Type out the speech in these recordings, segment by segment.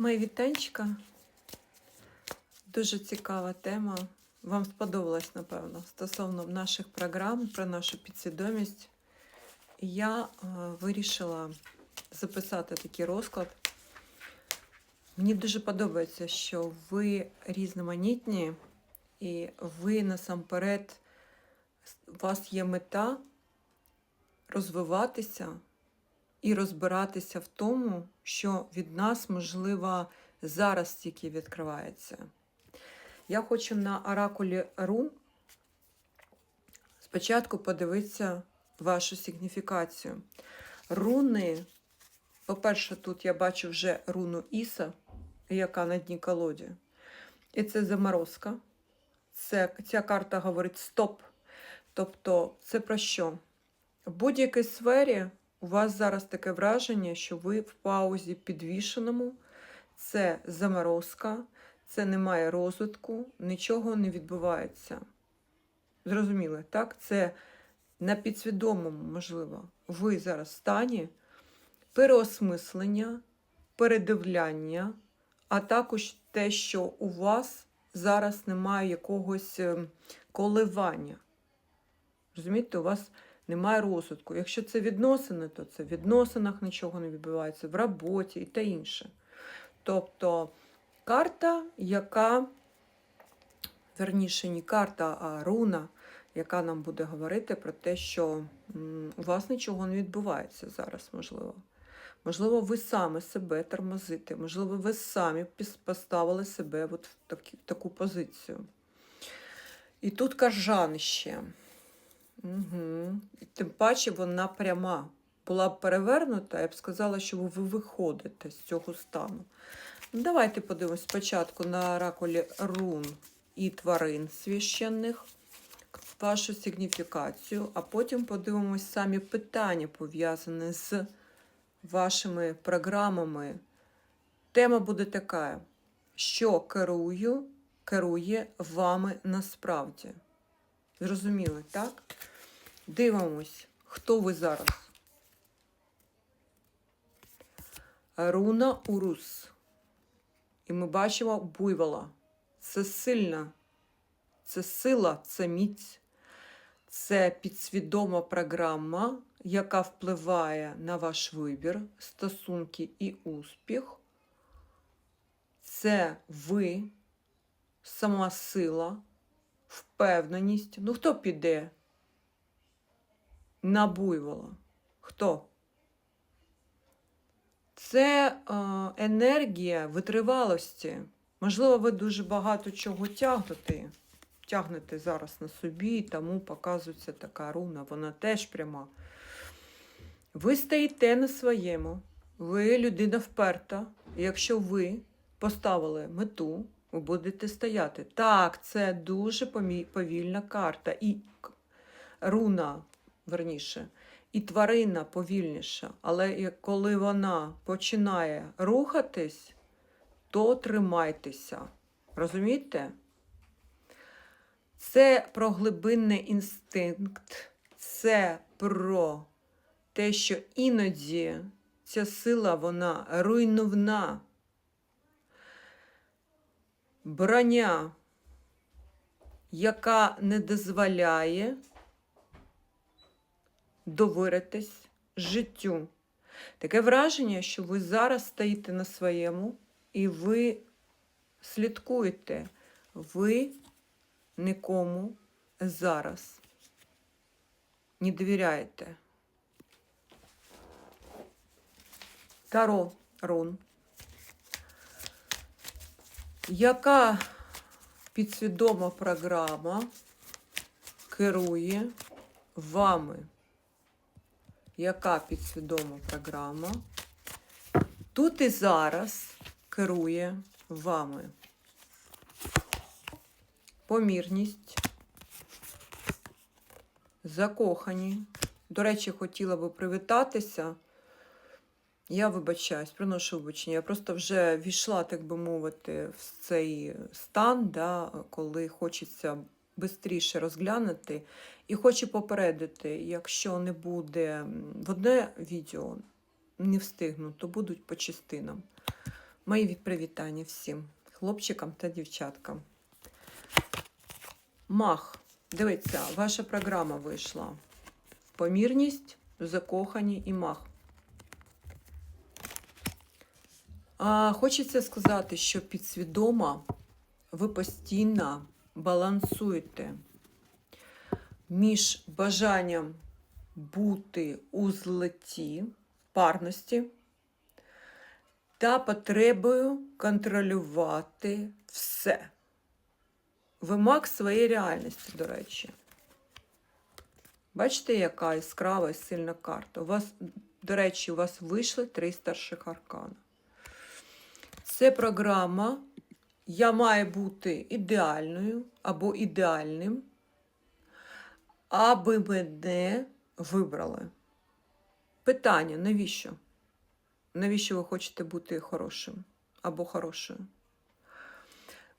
Мої вітанчика. Дуже цікава тема. Вам сподобалось, напевно, стосовно наших програм про нашу підсвідомість. Я е, вирішила записати такий розклад. Мені дуже подобається, що ви різноманітні, і ви насамперед, у вас є мета розвиватися і розбиратися в тому, що від нас, можливо, зараз тільки відкривається. Я хочу на оракулі рун спочатку подивитися вашу сигніфікацію. Руни, по-перше, тут я бачу вже руну Іса, яка на дні колоді. І це заморозка. Це, ця карта говорить стоп. Тобто, це про що? В будь-якій сфері у вас зараз таке враження, що ви в паузі підвішеному, це заморозка, це немає розвитку, нічого не відбувається. Зрозуміли, так? Це на підсвідомому, можливо, ви зараз в стані переосмислення, передивляння, а також те, що у вас зараз немає якогось ем, коливання. Розумієте, у вас немає розвитку. Якщо це відносини, то це в відносинах нічого не відбувається, в роботі і те інше. Тобто карта, яка, верніше, не карта, а руна, яка нам буде говорити про те, що у вас нічого не відбувається зараз, можливо. Можливо, ви самі себе тормозите, можливо, ви самі поставили себе от в таку позицію. І тут кажан ще. Угу. Тим паче вона пряма. Була б перевернута, я б сказала, що ви виходите з цього стану. Ну, давайте подивимось спочатку на оракулі рун і тварин священних, вашу сигніфікацію, а потім подивимось самі питання, пов'язані з вашими програмами. Тема буде така, що керую, керує вами насправді. Зрозуміли, так? Дивимось, хто ви зараз. Руна Урус. І ми бачимо буйвола. Це сильна, це сила, це міць, це підсвідома програма, яка впливає на ваш вибір, стосунки і успіх. Це ви, сама сила, впевненість. Ну, хто піде на буйвола? Хто? Це е, енергія витривалості. Можливо, ви дуже багато чого тягнете, тягнете зараз на собі, тому показується така руна, вона теж пряма. Ви стоїте на своєму, ви людина вперта. Якщо ви поставили мету, ви будете стояти. Так, це дуже повільна карта. І руна, верніше, і тварина повільніша. Але коли вона починає рухатись, то тримайтеся. Розумієте? Це про глибинний інстинкт, це про те, що іноді ця сила вона руйнівна. Броня, яка не дозволяє довіритись життю. Таке враження, що ви зараз стоїте на своєму і ви слідкуєте. Ви нікому зараз не довіряєте. Таро рун. Яка підсвідома програма керує вами? Яка підсвідома програма тут і зараз керує вами? Помірність, закохані. До речі, хотіла би привітатися. Я вибачаюсь, приношу вибачення. Я просто вже війшла, так би мовити, в цей стан, да, коли хочеться швидше розглянути. І хочу попередити, якщо не буде в одне відео, не встигну, то будуть по частинам. Мої привітання всім хлопчикам та дівчаткам. Мах, дивіться, ваша програма вийшла. Помірність, закохані і мах. А, хочеться сказати, що підсвідомо ви постійно балансуєте між бажанням бути у злеті, парності та потребою контролювати все. Ви маг своєї реальності, до речі. Бачите, яка яскрава і сильна карта. У вас, до речі, у вас вийшли три старших аркана. Це програма Я маю бути ідеальною або ідеальним, аби мене вибрали. Питання: навіщо? Навіщо ви хочете бути хорошим або хорошою?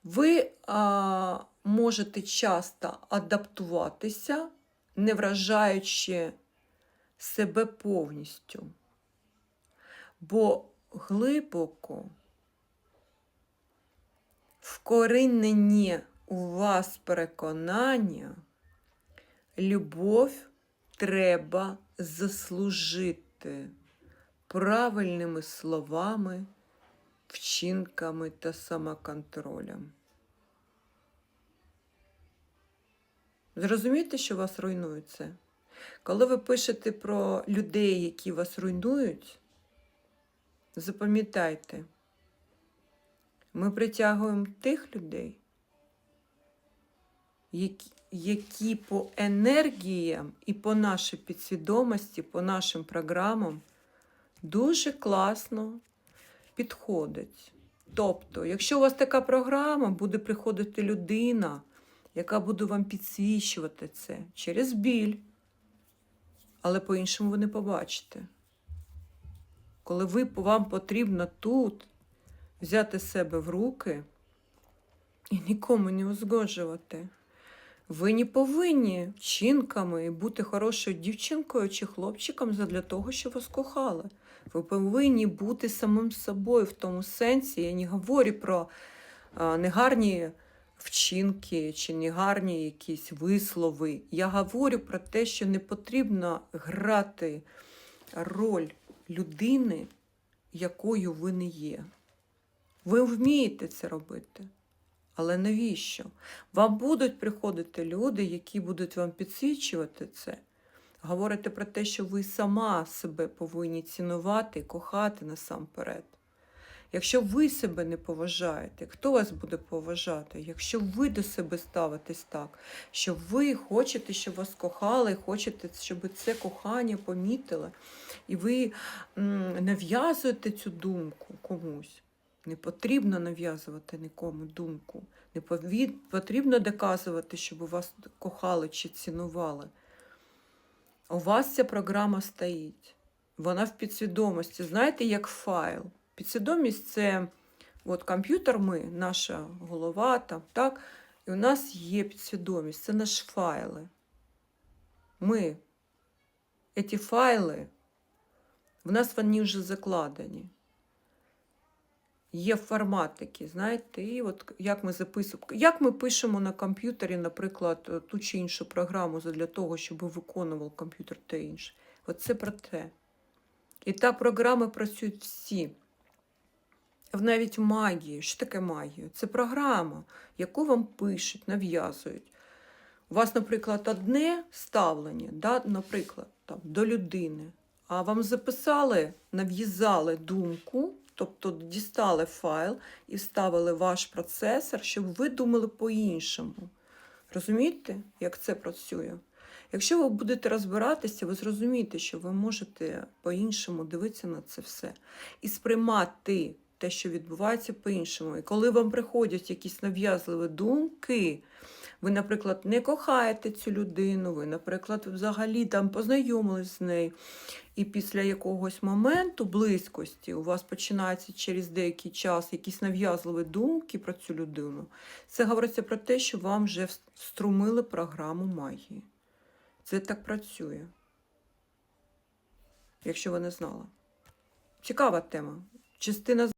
Ви а, можете часто адаптуватися, не вражаючи себе повністю. Бо глибоко вкорінені у вас переконання, любов треба заслужити правильними словами, вчинками та самоконтролем. Зрозумієте, що вас руйнує це? Коли ви пишете про людей, які вас руйнують, запам'ятайте, ми притягуємо тих людей, які, по енергіям і по нашій підсвідомості, по нашим програмам дуже класно підходять. Тобто, якщо у вас така програма, буде приходити людина, яка буде вам підсвічувати це через біль, але по-іншому ви не побачите. Коли ви, вам потрібно тут взяти себе в руки і нікому не узгоджувати. Ви не повинні вчинками бути хорошою дівчинкою чи хлопчиком для того, щоб вас кохали. Ви повинні бути самим собою в тому сенсі. Я не говорю про негарні вчинки чи негарні якісь вислови. Я говорю про те, що не потрібно грати роль людини, якою ви не є. Ви вмієте це робити. Але навіщо? Вам будуть приходити люди, які будуть вам підсвічувати це. Говорите про те, що ви сама себе повинні цінувати, і кохати насамперед. Якщо ви себе не поважаєте, хто вас буде поважати? Якщо ви до себе ставитесь так, що ви хочете, щоб вас кохали, хочете, щоб це кохання помітили, і ви нав'язуєте цю думку комусь. Не потрібно нав'язувати нікому думку. Не потрібно доказувати, щоб вас кохали чи цінували. У вас ця програма стоїть. Вона в підсвідомості. Знаєте, як файл. Підсвідомість це от комп'ютер, ми, наша голова, там, так? і у нас є підсвідомість, це наші файли. Ми, ці файли, в нас вони вже закладені. Є формат такий, знаєте, і от як ми записуємо, як ми пишемо на комп'ютері, наприклад, ту чи іншу програму для того, щоб виконував комп'ютер те інше. Оце про те. І та програми працюють всі. Навіть в магії. Що таке магія? Це програма, яку вам пишуть, нав'язують. У вас, наприклад, одне ставлення, да, наприклад, там, до людини, а вам записали, нав'язали думку, тобто дістали файл і вставили ваш процесор, щоб ви думали по-іншому. Розумієте, як це працює? Якщо ви будете розбиратися, ви зрозумієте, що ви можете по-іншому дивитися на це все і сприймати те, що відбувається по-іншому. І коли вам приходять якісь нав'язливі думки, ви, наприклад, не кохаєте цю людину, ви, наприклад, взагалі там познайомились з нею, і після якогось моменту близькості у вас починаються через деякий час якісь нав'язливі думки про цю людину. Це говориться про те, що вам вже вструмили програму магії. Це так працює. Якщо ви не знали. Цікава тема. Частина